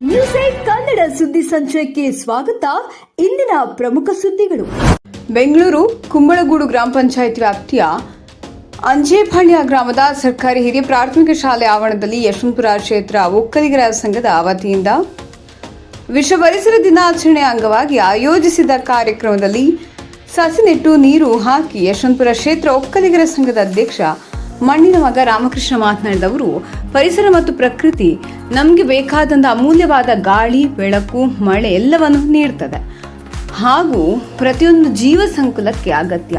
News eight Kannada ಸುದ್ದಿ ಸಂಚಯಕ್ಕೆ ಸ್ವಾಗತ ಇಂದಿನ ಪ್ರಮುಖ ಸುದ್ದಿಗಳು ಬೆಂಗಳೂರು ಕುಂಬಳಗೂಡು ಗ್ರಾಮ ಪಂಚಾಯತ್ ವ್ಯಾಪ್ತಿಯ ಅಂಜೇಪಾಳ್ಯ ಗ್ರಾಮದ ಸರ್ಕಾರಿ ಹಿರಿಯ ಪ್ರಾಥಮಿಕ ಶಾಲೆ ಆವರಣದಲ್ಲಿ ಯಶವಂತಪುರ ಕ್ಷೇತ್ರ ಒಕ್ಕಲಿಗರ ಸಂಘದ ವತಿಯಿಂದ ವಿಶ್ವ ಪರಿಸರ ದಿನಾಚರಣೆ ಅಂಗವಾಗಿ ಆಯೋಜಿಸಿದ ಕಾರ್ಯಕ್ರಮದಲ್ಲಿ ಸಸಿ ನೆಟ್ಟು ನೀರು ಹಾಕಿ ಯಶವಂತಪುರ ಕ್ಷೇತ್ರ ಒಕ್ಕಲಿಗರ ಸಂಘದ ಅಧ್ಯಕ್ಷ ಮಣ್ಣಿನ ಮಗ ರಾಮಕೃಷ್ಣ ಮಾತನಾಡಿದವರು, ಪರಿಸರ ಮತ್ತು ಪ್ರಕೃತಿ ನಮಗೆ ಬೇಕಾದಂಥ ಅಮೂಲ್ಯವಾದ ಗಾಳಿ, ಬೆಳಕು, ಮಳೆ ಎಲ್ಲವನ್ನು ನೀಡ್ತದೆ. ಹಾಗೂ ಪ್ರತಿಯೊಂದು ಜೀವ ಸಂಕುಲಕ್ಕೆ ಅಗತ್ಯ.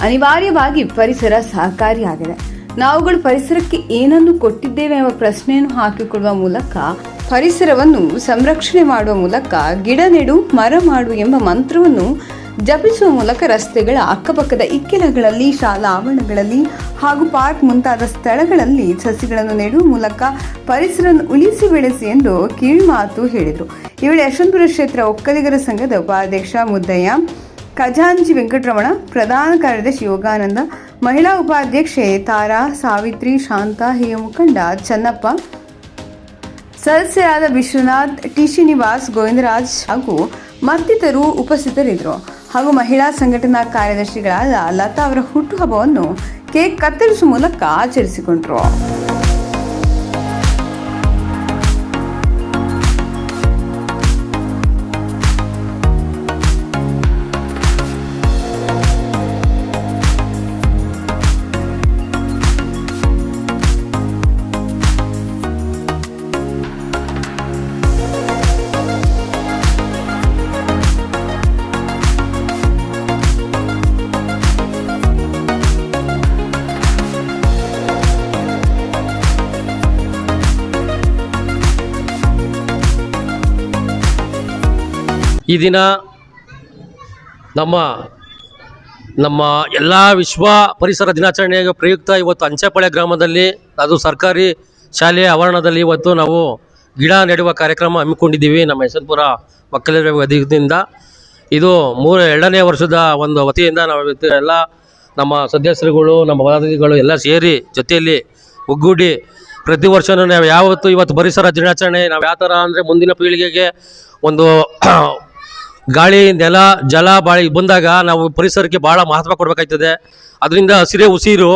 ಅನಿವಾರ್ಯವಾಗಿ ಪರಿಸರ ಸಹಕಾರಿಯಾಗಿದೆ ನಾವುಗಳು ಪರಿಸರಕ್ಕೆ ಏನನ್ನು ಕೊಟ್ಟಿದ್ದೇವೆ ಎಂಬ ಪ್ರಶ್ನೆಯನ್ನು ಹಾಕಿಕೊಳ್ಳುವ ಮೂಲಕ, ಪರಿಸರವನ್ನು ಸಂರಕ್ಷಣೆ ಮಾಡುವ ಮೂಲಕ ಗಿಡ ನೆಡು, ಮರ ಮಾಡು ಎಂಬ ಮಂತ್ರವನ್ನು ಜಪಿಸುವ ಮೂಲಕ ರಸ್ತೆಗಳ ಅಕ್ಕಪಕ್ಕದ ಇಕ್ಕೆಲಗಳಲ್ಲಿ, ಶಾಲಾ ಆವರಣಗಳಲ್ಲಿ ಹಾಗೂ ಪಾರ್ಕ್ ಮುಂತಾದ ಸ್ಥಳಗಳಲ್ಲಿ ಸಸಿಗಳನ್ನು ನೆಡುವ ಮೂಲಕ ಪರಿಸರ ಉಳಿಸಿ ಬೆಳೆಸಿ ಎಂದು ಕಿವಿಮಾತು ಹೇಳಿದರು. ಈ ವೇಳೆ ಯಶವಂತಪುರ ಕ್ಷೇತ್ರ ಒಕ್ಕಲಿಗರ ಸಂಘದ ಉಪಾಧ್ಯಕ್ಷ ಮುದ್ದಯ್ಯ, ಖಜಾಂಚಿ ವೆಂಕಟರಮಣ, ಪ್ರಧಾನ ಕಾರ್ಯದರ್ಶಿ ಯೋಗಾನಂದ, ಮಹಿಳಾ ಉಪಾಧ್ಯಕ್ಷೆ ತಾರಾ ಸಾವಿತ್ರಿ, ಶಾಂತ, ಹಿರಿಯ ಮುಖಂಡ ಚನ್ನಪ್ಪ, ಸದಸ್ಯರಾದ ವಿಶ್ವನಾಥ್, ಟಿ ಶ್ರೀನಿವಾಸ್, ಗೋವಿಂದರಾಜ್ ಹಾಗೂ ಮತ್ತಿತರರು ಉಪಸ್ಥಿತರಿದ್ದರು. ಹಾಗೂ ಮಹಿಳಾ ಸಂಘಟನಾ ಕಾರ್ಯದರ್ಶಿಗಳಾದ ಲತಾ ಅವರ ಹುಟ್ಟುಹಬ್ಬವನ್ನು ಕೇಕ್ ಕತ್ತರಿಸುವ ಮೂಲಕ ಆಚರಿಸಿಕೊಂಡರು. ಈ ದಿನ ನಮ್ಮ ನಮ್ಮ ಎಲ್ಲ ವಿಶ್ವ ಪರಿಸರ ದಿನಾಚರಣೆಯ ಪ್ರಯುಕ್ತ ಇವತ್ತು ಅಂಚೆಪಾಳ್ಯ ಗ್ರಾಮದಲ್ಲಿ ಅದು ಸರ್ಕಾರಿ ಶಾಲೆಯ ಆವರಣದಲ್ಲಿ ಇವತ್ತು ನಾವು ಗಿಡ ನೆಡುವ ಕಾರ್ಯಕ್ರಮ ಹಮ್ಮಿಕೊಂಡಿದ್ದೀವಿ. ನಮ್ಮ ಯಶವಂತಪುರ ಮಕ್ಕಳ ವತಿಯಿಂದ ಇದು ಮೂರು, ಎರಡನೇ ವರ್ಷದ ಒಂದು ವತಿಯಿಂದ ನಾವು ಎಲ್ಲ ನಮ್ಮ ಸದಸ್ಯರುಗಳು, ನಮ್ಮ ಪದಾಧಿಕಾರಿಗಳು ಎಲ್ಲ ಸೇರಿ ಜೊತೆಯಲ್ಲಿ ಒಗ್ಗೂಡಿ ಪ್ರತಿ ವರ್ಷವೂ ನಾವು ಯಾವತ್ತು ಇವತ್ತು ಪರಿಸರ ದಿನಾಚರಣೆ, ನಾವು ಯಾವ ಥರ ಅಂದರೆ ಮುಂದಿನ ಪೀಳಿಗೆಗೆ ಒಂದು ಗಾಳಿ, ನೆಲ, ಜಲ ಬಾಳಿ ಬಂದಾಗ ನಾವು ಪರಿಸರಕ್ಕೆ ಭಾಳ ಮಹತ್ವ ಕೊಡಬೇಕಾಯ್ತದೆ. ಅದರಿಂದ ಹಸಿರೇ ಉಸಿರು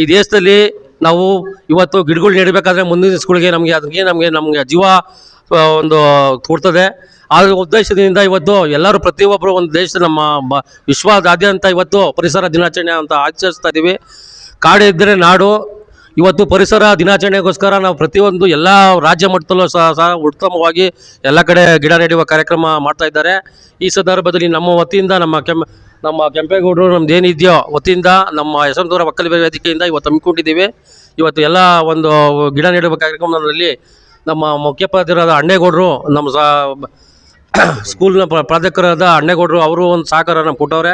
ಈ ದೇಶದಲ್ಲಿ ನಾವು ಇವತ್ತು ಗಿಡಗಳು ನೆಡಬೇಕಾದ್ರೆ ಮುಂದಿನ ದಿವಸಗಳಿಗೆ ನಮಗೆ ಅದಕ್ಕೆ ನಮಗೆ ನಮಗೆ ಜೀವ ಒಂದು ಕೊಡ್ತದೆ. ಆ ಉದ್ದೇಶದಿಂದ ಇವತ್ತು ಎಲ್ಲರೂ ಪ್ರತಿಯೊಬ್ಬರು ಒಂದು ದೇಶ ನಮ್ಮ ವಿಶ್ವದಾದ್ಯಂತ ಇವತ್ತು ಪರಿಸರ ದಿನಾಚರಣೆ ಅಂತ ಆಚರಿಸ್ತಾ ಇದ್ದೀವಿ ಕಾಡಿದ್ದರೆ ನಾಡು ಇವತ್ತು ಪರಿಸರ ದಿನಾಚರಣೆಗೋಸ್ಕರ ನಾವು ಪ್ರತಿಯೊಂದು ಎಲ್ಲ ರಾಜ್ಯ ಮಟ್ಟದಲ್ಲೂ ಸಹ ಸಹ ಉತ್ತಮವಾಗಿ ಎಲ್ಲ ಕಡೆ ಗಿಡ ನೆಡುವ ಕಾರ್ಯಕ್ರಮ ಮಾಡ್ತಾ ಇದ್ದಾರೆ. ಈ ಸಂದರ್ಭದಲ್ಲಿ ನಮ್ಮ ವತಿಯಿಂದ ನಮ್ಮ ಕೆಂ ನಮ್ಮ ಕೆಂಪೇಗೌಡರು ನಮ್ದು ಏನಿದೆಯೋ ವತಿಯಿಂದ ನಮ್ಮ ಯಶವಂತಪುರ ಒಕ್ಕಲಿಗ ವೇದಿಕೆಯಿಂದ ಇವತ್ತು ಹಮ್ಮಿಕೊಂಡಿದ್ದೀವಿ. ಇವತ್ತು ಎಲ್ಲ ಒಂದು ಗಿಡ ನೆಡುವ ಕಾರ್ಯಕ್ರಮದಲ್ಲಿ ನಮ್ಮ ಮುಖ್ಯೋಪಾಧ್ಯಾಯರಾದ ಅಣ್ಣೇಗೌಡರು, ನಮ್ಮ ಸಾ ಸ್ಕೂಲ್ನ ಪ್ರ- ಪ್ರಾಧ್ಯಾಪಕರಾದ ಅಣ್ಣೇಗೌಡರು, ಅವರು ಒಂದು ಸಹಕಾರ ನಮ್ಗೆ ಕೊಟ್ಟವ್ರೆ.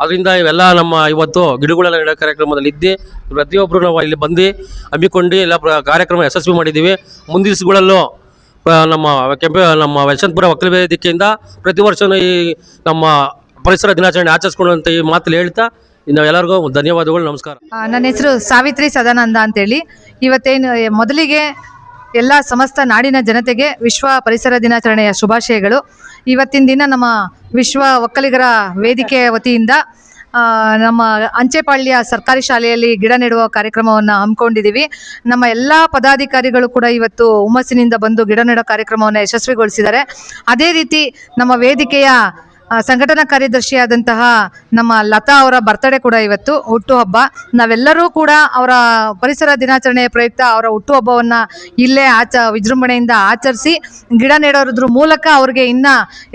ಅದರಿಂದ ಇವೆಲ್ಲ ನಮ್ಮ ಇವತ್ತು ಗಿಡಗಳೆಲ್ಲ ನೆಡೋ ಕಾರ್ಯಕ್ರಮದಲ್ಲಿ ಇದ್ದು. ಪ್ರತಿಯೊಬ್ಬರು ನಾವು ಇಲ್ಲಿ ಬಂದು ಹಮ್ಮಿಕೊಂಡು ಎಲ್ಲ ಕಾರ್ಯಕ್ರಮ ಯಶಸ್ವಿ ಮಾಡಿದ್ದೀವಿ. ಮುಂದಿನ ದಿವಸಗಳಲ್ಲೂ ನಮ್ಮ ಕೆಂಪೆ, ನಮ್ಮ ಯಶವಂತಪುರ ಒಕ್ಕಲ ವೇದಿಕೆಯಿಂದ ಪ್ರತಿ ವರ್ಷವೂ ಈ ನಮ್ಮ ಪರಿಸರ ದಿನಾಚರಣೆ ಆಚರಿಸ್ಕೊಂಡು ಅಂತ ಈ ಮಾತು ಹೇಳ್ತಾ ಇನ್ನು ಎಲ್ಲರಿಗೂ ಧನ್ಯವಾದಗಳು, ನಮಸ್ಕಾರ. ನನ್ನ ಹೆಸರು ಸಾವಿತ್ರಿ ಸದಾನಂದ ಅಂತೇಳಿ. ಇವತ್ತೇನು, ಮೊದಲಿಗೆ ಎಲ್ಲ ಸಮಸ್ತ ನಾಡಿನ ಜನತೆಗೆ ವಿಶ್ವ ಪರಿಸರ ದಿನಾಚರಣೆಯ ಶುಭಾಶಯಗಳು. ಇವತ್ತಿನ ದಿನ ನಮ್ಮ ವಿಶ್ವ ಒಕ್ಕಲಿಗರ ವೇದಿಕೆಯ ವತಿಯಿಂದ ನಮ್ಮ ಅಂಚೆಪಾಳ್ಯ ಸರ್ಕಾರಿ ಶಾಲೆಯಲ್ಲಿ ಗಿಡ ನೆಡುವ ಕಾರ್ಯಕ್ರಮವನ್ನು ಹಮ್ಮಿಕೊಂಡಿದ್ದೀವಿ. ನಮ್ಮ ಎಲ್ಲ ಪದಾಧಿಕಾರಿಗಳು ಕೂಡ ಇವತ್ತು ಹುಮ್ಮಸ್ಸಿನಿಂದ ಬಂದು ಗಿಡ ನೆಡೋ ಕಾರ್ಯಕ್ರಮವನ್ನು ಯಶಸ್ವಿಗೊಳಿಸಿದ್ದಾರೆ. ಅದೇ ರೀತಿ ನಮ್ಮ ವೇದಿಕೆಯ ಸಂಘಟನಾ ಕಾರ್ಯದರ್ಶಿಯಾದಂತಹ ನಮ್ಮ ಲತಾ ಅವರ ಬರ್ತಡೇ ಕೂಡ ಇವತ್ತು ಹುಟ್ಟುಹಬ್ಬ. ನಾವೆಲ್ಲರೂ ಕೂಡ ಅವರ ಪರಿಸರ ದಿನಾಚರಣೆ ಪ್ರಯುಕ್ತ ಅವರ ಹುಟ್ಟುಹಬ್ಬವನ್ನು ಇಲ್ಲೇ ಆಚ, ವಿಜೃಂಭಣೆಯಿಂದ ಆಚರಿಸಿ, ಗಿಡ ನೆಡೋದ್ರ ಮೂಲಕ ಅವ್ರಿಗೆ ಇನ್ನ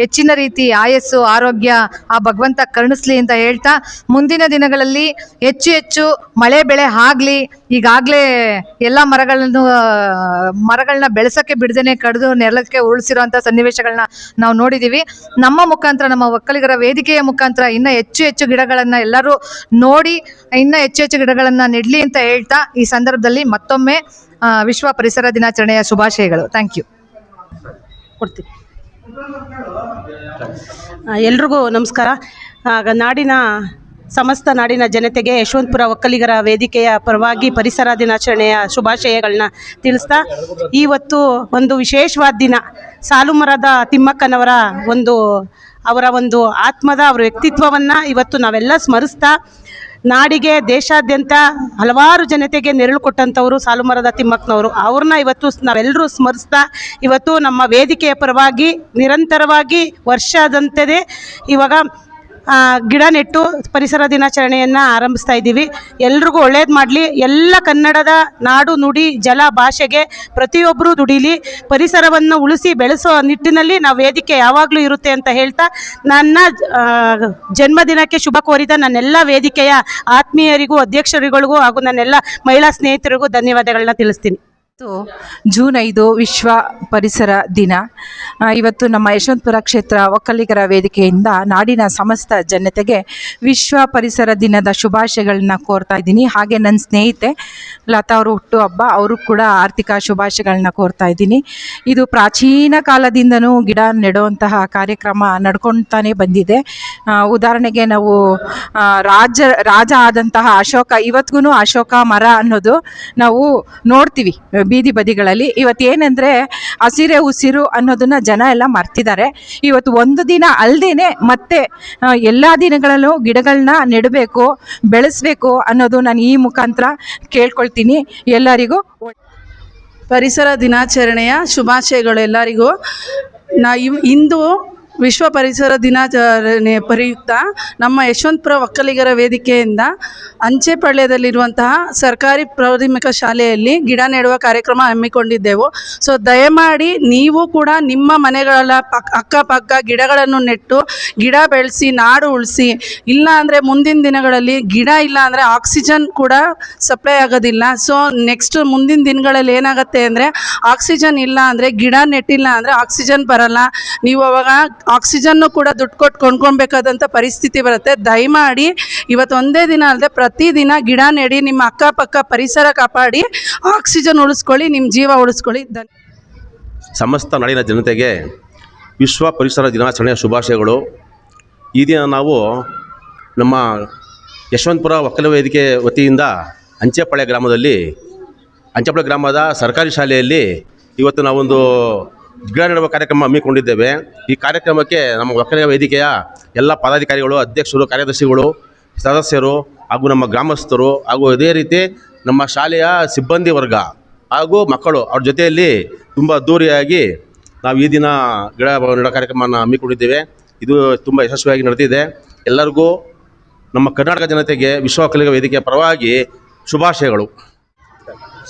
ಹೆಚ್ಚಿನ ರೀತಿ ಆಯಸ್ಸು, ಆರೋಗ್ಯ, ಆ ಭಗವಂತ ಕರುಣಿಸ್ಲಿ ಅಂತ ಹೇಳ್ತಾ, ಮುಂದಿನ ದಿನಗಳಲ್ಲಿ ಹೆಚ್ಚು ಹೆಚ್ಚು ಮಳೆ ಬೆಳೆ ಆಗಲಿ, ಈಗಾಗಲೇ ಎಲ್ಲ ಮರಗಳನ್ನು ಮರಗಳನ್ನ ಬೆಳೆಸೋಕ್ಕೆ ಬಿಡದೇನೆ ಕಡಿದು ನೆಲಕ್ಕೆ ಉರುಳಿಸಿರುವಂಥ ಸನ್ನಿವೇಶಗಳನ್ನ ನಾವು ನೋಡಿದ್ದೀವಿ ನಮ್ಮ ಮುಖಾಂತರ ನಮ್ಮ ಒಕ್ಕಲಿಗರ ವೇದಿಕೆಯ ಮುಖಾಂತರ ಇನ್ನೂ ಹೆಚ್ಚು ಹೆಚ್ಚು ಗಿಡಗಳನ್ನು ಎಲ್ಲರೂ ನೋಡಿ, ಇನ್ನೂ ಹೆಚ್ಚು ಹೆಚ್ಚು ಗಿಡಗಳನ್ನು ನೆಡಲಿ ಅಂತ ಹೇಳ್ತಾ ಈ ಸಂದರ್ಭದಲ್ಲಿ ಮತ್ತೊಮ್ಮೆ ವಿಶ್ವ ಪರಿಸರ ದಿನಾಚರಣೆಯ ಶುಭಾಶಯಗಳು. ಥ್ಯಾಂಕ್ ಯು ಎಲ್ರಿಗೂ ನಮಸ್ಕಾರ. ಆಗ ನಾಡಿನ ಸಮಸ್ತ ನಾಡಿನ ಜನತೆಗೆ ಯಶವಂತಪುರ ಒಕ್ಕಲಿಗರ ವೇದಿಕೆಯ ಪರವಾಗಿ ಪರಿಸರ ದಿನಾಚರಣೆಯ ಶುಭಾಶಯಗಳನ್ನ ತಿಳಿಸ್ತಾ ಇವತ್ತು ಒಂದು ವಿಶೇಷವಾದ ದಿನ, ಸಾಲುಮರದ ತಿಮ್ಮಕ್ಕನವರ ಒಂದು ಅವರ ಒಂದು ಆತ್ಮದ, ಅವರ ವ್ಯಕ್ತಿತ್ವವನ್ನು ಇವತ್ತು ನಾವೆಲ್ಲ ಸ್ಮರಿಸ್ತಾ, ನಾಡಿಗೆ, ದೇಶಾದ್ಯಂತ ಹಲವಾರು ಜನತೆಗೆ ನೆರಳು ಕೊಟ್ಟಂಥವರು ಸಾಲುಮರದ ತಿಮ್ಮಕ್ಕನವರು. ಅವ್ರನ್ನ ಇವತ್ತು ನಾವೆಲ್ಲರೂ ಸ್ಮರಿಸ್ತಾ, ಇವತ್ತು ನಮ್ಮ ವೇದಿಕೆಯ ಪರವಾಗಿ ನಿರಂತರವಾಗಿ ವರ್ಷದಂತೆಯೇ ಇವಾಗ ಗಿಡ ನೆಟ್ಟು ಪರಿಸರ ದಿನಾಚರಣೆಯನ್ನು ಆರಂಭಿಸ್ತಾ ಇದ್ದೀವಿ. ಎಲ್ರಿಗೂ ಒಳ್ಳೇದು ಮಾಡಲಿ. ಎಲ್ಲ ಕನ್ನಡದ ನಾಡು, ನುಡಿ, ಜಲ ಭಾಷೆಗೆ ಪ್ರತಿಯೊಬ್ಬರೂ ದುಡಿಲಿ. ಪರಿಸರವನ್ನು ಉಳಿಸಿ ಬೆಳೆಸೋ ನಿಟ್ಟಿನಲ್ಲಿ ನಾವು ವೇದಿಕೆ ಯಾವಾಗಲೂ ಇರುತ್ತೆ ಅಂತ ಹೇಳ್ತಾ, ನನ್ನ ಜನ್ಮದಿನಕ್ಕೆ ಶುಭ ಕೋರಿದ ನನ್ನೆಲ್ಲ ವೇದಿಕೆಯ ಆತ್ಮೀಯರಿಗೂ, ಅಧ್ಯಕ್ಷರುಗಳಿಗೂ ಹಾಗೂ ನನ್ನೆಲ್ಲ ಮಹಿಳಾ ಸ್ನೇಹಿತರಿಗೂ ಧನ್ಯವಾದಗಳನ್ನ ತಿಳಿಸ್ತೀನಿ. ಇವತ್ತು ಜೂನ್ ಐದು ವಿಶ್ವ ಪರಿಸರ ದಿನ. ಇವತ್ತು ನಮ್ಮ ಯಶವಂತಪುರ ಕ್ಷೇತ್ರ ಒಕ್ಕಲಿಗರ ವೇದಿಕೆಯಿಂದ ನಾಡಿನ ಸಮಸ್ತ ಜನತೆಗೆ ವಿಶ್ವ ಪರಿಸರ ದಿನದ ಶುಭಾಶಯಗಳನ್ನ ಕೋರ್ತಾ ಇದ್ದೀನಿ. ಹಾಗೆ ನನ್ನ ಸ್ನೇಹಿತೆ ಲತಾ ಅವರು ಹುಟ್ಟುಹಬ್ಬ ಅವರು ಕೂಡ ಆರ್ಥಿಕ ಶುಭಾಶಯಗಳನ್ನ ಕೋರ್ತಾ ಇದ್ದೀನಿ. ಇದು ಪ್ರಾಚೀನ ಕಾಲದಿಂದನೂ ಗಿಡ ನೆಡುವಂತಹ ಕಾರ್ಯಕ್ರಮ ನಡ್ಕೊಳ್ತಾನೆ ಬಂದಿದೆ. ಉದಾಹರಣೆಗೆ ನಾವು ರಾಜ ರಾಜ ಆದಂತಹ ಅಶೋಕ ಇವತ್ತಿಗೂ ಅಶೋಕ ಮರ ಅನ್ನೋದು ನಾವು ನೋಡ್ತೀವಿ. ಬೀದಿ ಬದಿಗಳಲ್ಲಿ ಇವತ್ತು ಏನಂದರೆ ಹಸಿರೆ ಉಸಿರು ಅನ್ನೋದನ್ನ ಜನ ಎಲ್ಲ ಮರ್ತಿದ್ದಾರೆ. ಇವತ್ತು ಒಂದು ದಿನ ಅಲ್ಲದೇ ಮತ್ತೆ ಎಲ್ಲ ದಿನಗಳಲ್ಲೂ ಗಿಡಗಳನ್ನ ನೆಡಬೇಕು, ಬೆಳೆಸಬೇಕು ಅನ್ನೋದು ನಾನು ಈ ಮುಖಾಂತರ ಕೇಳ್ಕೊಳ್ತೀನಿ. ಎಲ್ಲರಿಗೂ ಪರಿಸರ ದಿನಾಚರಣೆಯ ಶುಭಾಶಯಗಳು ಎಲ್ಲರಿಗೂ. ನಾ ಇಂದು ವಿಶ್ವ ಪರಿಸರ ದಿನಾಚರಣೆ ಪ್ರಯುಕ್ತ ನಮ್ಮ ಯಶವಂತಪುರ ಒಕ್ಕಲಿಗರ ವೇದಿಕೆಯಿಂದ ಅಂಚೆಪಾಳ್ಯದಲ್ಲಿರುವಂತಹ ಸರ್ಕಾರಿ ಪ್ರಾಥಮಿಕ ಶಾಲೆಯಲ್ಲಿ ಗಿಡ ನೆಡುವ ಕಾರ್ಯಕ್ರಮ ಹಮ್ಮಿಕೊಂಡಿದ್ದೆವು. ಸೊ ದಯಮಾಡಿ ನೀವು ಕೂಡ ನಿಮ್ಮ ಮನೆಗಳ ಪಕ್, ಅಕ್ಕಪಕ್ಕ ಗಿಡಗಳನ್ನು ನೆಟ್ಟು ಗಿಡ ಬೆಳೆಸಿ, ನಾಡು ಉಳಿಸಿ ಇಲ್ಲ ಅಂದರೆ ಮುಂದಿನ ದಿನಗಳಲ್ಲಿ ಗಿಡ ಇಲ್ಲ ಅಂದರೆ ಆಕ್ಸಿಜನ್ ಕೂಡ ಸಪ್ಲೈ ಆಗೋದಿಲ್ಲ. ಸೊ ನೆಕ್ಸ್ಟ್ ಮುಂದಿನ ದಿನಗಳಲ್ಲಿ ಏನಾಗುತ್ತೆ ಅಂದರೆ ಆಕ್ಸಿಜನ್ ಇಲ್ಲ ಅಂದರೆ ಗಿಡ ನೆಟ್ಟಿಲ್ಲ ಅಂದರೆ ಆಕ್ಸಿಜನ್ ಬರಲ್ಲ. ನೀವು ಅವಾಗ ಆಕ್ಸಿಜನ್ನು ಕೂಡ ದುಡ್ಡು ಕೊಟ್ಟು ಕೊಂಡ್ಕೊಬೇಕಾದಂಥ ಪರಿಸ್ಥಿತಿ ಬರುತ್ತೆ. ದಯಮಾಡಿ ಇವತ್ತು ಒಂದೇ ದಿನ ಅಲ್ಲದೆ ಪ್ರತಿದಿನ ಗಿಡ ನೆಡಿ, ನಿಮ್ಮ ಅಕ್ಕಪಕ್ಕ ಪರಿಸರ ಕಾಪಾಡಿ, ಆಕ್ಸಿಜನ್ ಉಳಿಸ್ಕೊಳ್ಳಿ, ನಿಮ್ಮ ಜೀವ ಉಳಿಸ್ಕೊಳ್ಳಿ. ಧನ್ಯ ಸಮಸ್ತ ನಾಡಿನ ಜನತೆಗೆ ವಿಶ್ವ ಪರಿಸರ ದಿನಾಚರಣೆಯ ಶುಭಾಶಯಗಳು. ಈ ದಿನ ನಾವು ನಮ್ಮ ಯಶವಂತಪುರ ಒಕ್ಕಲ ವೇದಿಕೆ ವತಿಯಿಂದ ಅಂಚೆಪಾಳ್ಯ ಗ್ರಾಮದಲ್ಲಿ ಅಂಚೆಪಾಳ್ಯ ಗ್ರಾಮದ ಸರ್ಕಾರಿ ಶಾಲೆಯಲ್ಲಿ ಇವತ್ತು ನಾವೊಂದು ಗಿಡ ನೆಡುವ ಕಾರ್ಯಕ್ರಮ ಹಮ್ಮಿಕೊಂಡಿದ್ದೇವೆ. ಈ ಕಾರ್ಯಕ್ರಮಕ್ಕೆ ನಮ್ಮ ಒಕ್ಕಲಿಗ ವೇದಿಕೆಯ ಎಲ್ಲ ಪದಾಧಿಕಾರಿಗಳು, ಅಧ್ಯಕ್ಷರು, ಕಾರ್ಯದರ್ಶಿಗಳು, ಸದಸ್ಯರು ಹಾಗೂ ನಮ್ಮ ಗ್ರಾಮಸ್ಥರು ಹಾಗೂ ಅದೇ ರೀತಿ ನಮ್ಮ ಶಾಲೆಯ ಸಿಬ್ಬಂದಿ ವರ್ಗ ಹಾಗೂ ಮಕ್ಕಳು ಅವ್ರ ಜೊತೆಯಲ್ಲಿ ತುಂಬ ಅದ್ದೂರಿಯಾಗಿ ನಾವು ಈ ದಿನ ಗಿಡ ನೆಡೋ ಕಾರ್ಯಕ್ರಮವನ್ನು ಹಮ್ಮಿಕೊಂಡಿದ್ದೇವೆ. ಇದು ತುಂಬ ಯಶಸ್ವಿಯಾಗಿ ನಡೆದಿದೆ. ಎಲ್ಲರಿಗೂ ನಮ್ಮ ಕರ್ನಾಟಕ ಜನತೆಗೆ, ವಿಶ್ವ ಕಲಿಕ ವೇದಿಕೆಯ ಪರವಾಗಿ ಶುಭಾಶಯಗಳು.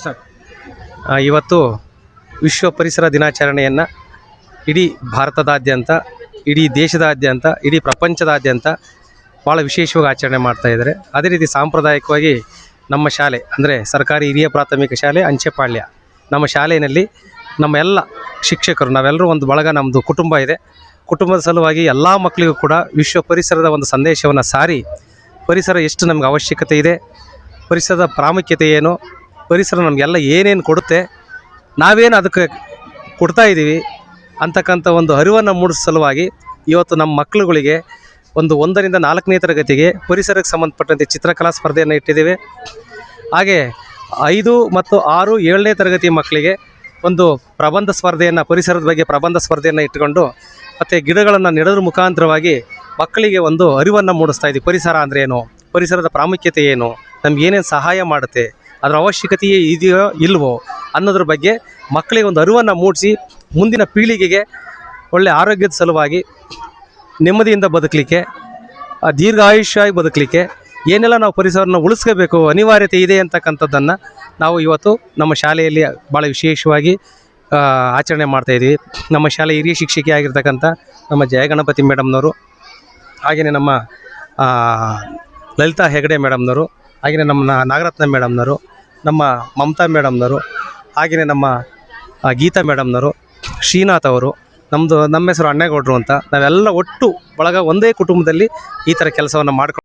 ಸರ್ ಇವತ್ತು ವಿಶ್ವ ಪರಿಸರ ದಿನಾಚರಣೆಯನ್ನು ಇಡೀ ಭಾರತದಾದ್ಯಂತ, ಇಡೀ ದೇಶದಾದ್ಯಂತ, ಇಡೀ ಪ್ರಪಂಚದಾದ್ಯಂತ ಭಾಳ ವಿಶೇಷವಾಗಿ ಆಚರಣೆ ಮಾಡ್ತಾ ಇದ್ದಾರೆ. ಅದೇ ರೀತಿ ಸಾಂಪ್ರದಾಯಿಕವಾಗಿ ನಮ್ಮ ಶಾಲೆ, ಅಂದರೆ ಸರ್ಕಾರಿ ಹಿರಿಯ ಪ್ರಾಥಮಿಕ ಶಾಲೆ ಅಂಚೆಪಾಳ್ಯ. ನಮ್ಮ ಶಾಲೆಯಲ್ಲಿ ನಮ್ಮ ಎಲ್ಲ ಶಿಕ್ಷಕರು, ನಾವೆಲ್ಲರೂ ಒಂದು ಬಳಗ ನಮ್ಮದು ಕುಟುಂಬ ಇದೆ. ಕುಟುಂಬದ ಸಲುವಾಗಿ ಎಲ್ಲ ಮಕ್ಕಳಿಗೂ ಕೂಡ ವಿಶ್ವ ಪರಿಸರದ ಒಂದು ಸಂದೇಶವನ್ನು ಸಾರಿ, ಪರಿಸರ ಎಷ್ಟು ನಮಗೆ ಅವಶ್ಯಕತೆ ಇದೆ, ಪರಿಸರದ ಪ್ರಾಮುಖ್ಯತೆ ಏನು, ಪರಿಸರ ನಮಗೆಲ್ಲ ಏನೇನು ಕೊಡುತ್ತೆ, ನಾವೇನು ಅದಕ್ಕೆ ಕೊಡ್ತಾ ಇದ್ದೀವಿ ಅಂತಕ್ಕಂಥ ಒಂದು ಅರಿವನ್ನು ಮೂಡಿಸೋ ಸಲುವಾಗಿ ಇವತ್ತು ನಮ್ಮ ಮಕ್ಕಳುಗಳಿಗೆ ಒಂದು ಒಂದರಿಂದ ನಾಲ್ಕನೇ ತರಗತಿಗೆ ಪರಿಸರಕ್ಕೆ ಸಂಬಂಧಪಟ್ಟಂತೆ ಚಿತ್ರಕಲಾ ಸ್ಪರ್ಧೆಯನ್ನು ಇಟ್ಟಿದ್ದೇವೆ. ಹಾಗೆ ಐದು ಮತ್ತು ಆರು ಏಳನೇ ತರಗತಿ ಮಕ್ಕಳಿಗೆ ಒಂದು ಪ್ರಬಂಧ ಸ್ಪರ್ಧೆಯನ್ನು, ಪರಿಸರದ ಬಗ್ಗೆ ಪ್ರಬಂಧ ಸ್ಪರ್ಧೆಯನ್ನು ಇಟ್ಟುಕೊಂಡು ಮತ್ತು ಗಿಡಗಳನ್ನು ನೆಡೋದ್ರ ಮುಖಾಂತರವಾಗಿ ಮಕ್ಕಳಿಗೆ ಒಂದು ಅರಿವನ್ನು ಮೂಡಿಸ್ತಾ ಇದ್ದೀವಿ. ಪರಿಸರ ಅಂದರೆ ಏನು? ಪರಿಸರದ ಪ್ರಾಮುಖ್ಯತೆ ಏನು? ನಮ್ಗೆ ಏನೇನು ಸಹಾಯ ಮಾಡುತ್ತೆ? ಅದರ ಅವಶ್ಯಕತೆಯೇ ಇದೆಯೋ ಇಲ್ವೋ ಅನ್ನೋದ್ರ ಬಗ್ಗೆ ಮಕ್ಕಳಿಗೆ ಒಂದು ಅರಿವನ್ನು ಮೂಡಿಸಿ ಮುಂದಿನ ಪೀಳಿಗೆಗೆ ಒಳ್ಳೆ ಆರೋಗ್ಯದ ಸಲುವಾಗಿ ನೆಮ್ಮದಿಯಿಂದ ಬದುಕಲಿಕ್ಕೆ, ಆ ದೀರ್ಘಾಯುಷ್ಯವಾಗಿ ಬದುಕಲಿಕ್ಕೆ ಏನೆಲ್ಲ ನಾವು ಪರಿಸರನ ಉಳಿಸ್ಕೋಬೇಕು, ಅನಿವಾರ್ಯತೆ ಇದೆ ಅಂತಕ್ಕಂಥದ್ದನ್ನು ನಾವು ಇವತ್ತು ನಮ್ಮ ಶಾಲೆಯಲ್ಲಿ ಭಾಳ ವಿಶೇಷವಾಗಿ ಆಚರಣೆ ಮಾಡ್ತಾಯಿದ್ದೀವಿ ನಮ್ಮ ಶಾಲೆ ಹಿರಿಯ ಶಿಕ್ಷಕಿ ಆಗಿರ್ತಕ್ಕಂಥ ನಮ್ಮ ಜಯಗಣಪತಿ ಮೇಡಮ್ನವರು ಹಾಗೆಯೇ ನಮ್ಮ ಲಲಿತಾ ಹೆಗಡೆ ಮೇಡಮ್ನವರು ಹಾಗೆಯೇ ನಮ್ಮ ನಾಗರತ್ನ ಮೇಡಮ್ನವರು, ನಮ್ಮ ಮಮತಾ ಮೇಡಮ್ನವರು ಹಾಗೆಯೇ ನಮ್ಮ ಗೀತಾ ಮೇಡಮ್ನವರು, ಶ್ರೀನಾಥ್ ಅವರು ನಮ್ಮದು ನಮ್ಮ ಹೆಸರು ಅಣ್ಣೇಗೌಡರು ಅಂತ. ನಾವೆಲ್ಲ ಒಟ್ಟು ಬಳಗ ಒಂದೇ ಕುಟುಂಬದಲ್ಲಿ ಈ ಥರ ಕೆಲಸವನ್ನು ಮಾಡ್ಕೊಂಡು